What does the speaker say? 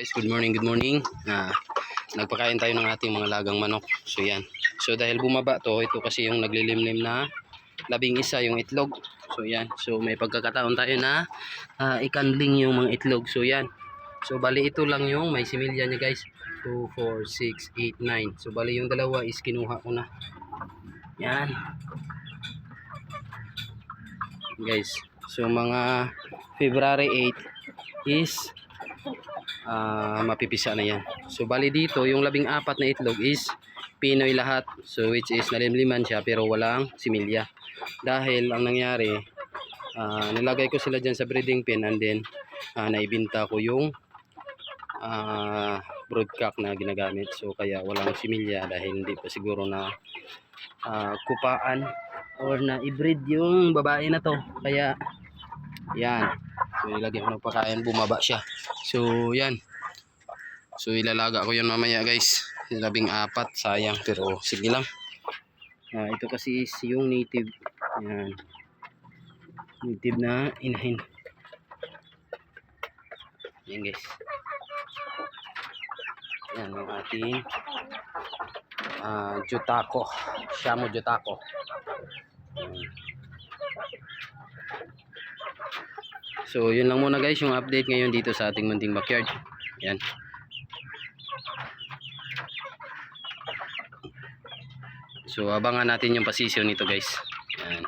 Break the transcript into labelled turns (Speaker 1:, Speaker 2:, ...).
Speaker 1: Guys, good morning, good morning. Ah, nagpakain tayo ng ating mga lagang manok. So yan. So dahil bumaba to, ito kasi yung naglilimlim na labing isa yung itlog. So yan. So may pagkakataon tayo na ah, ikandling yung mga itlog. So yan. So bali ito lang yung may similya niya guys. 2, 4, 6, 8, 9. So bali yung dalawa is kinuha ko na. Yan. Guys. So mga February 8 is ah mapipisa na yan. So bali dito, yung labing apat na itlog is Pinoy lahat. So which is nalimliman siya pero walang similya. Dahil ang nangyari, ah, nilagay ko sila dyan sa breeding pen and then ah, naibinta ko yung ah, broodcock na ginagamit. So kaya walang similya dahil hindi pa siguro na ah, kupaan or na i-breed yung babae na to. Kaya yan. So ilagay ko ng pakain, bumaba siya. So yan. So ilalaga ko yun mamaya guys. Labing apat, sayang pero sige lang. Ah, ito kasi is yung native. Yan. Native na inahin. Yan guys. Yan ang ating ah jutako. Shamo jutako. So, yun lang muna guys yung update ngayon dito sa ating munting backyard. Yan. So, abangan natin yung pasisyon nito guys. Yan.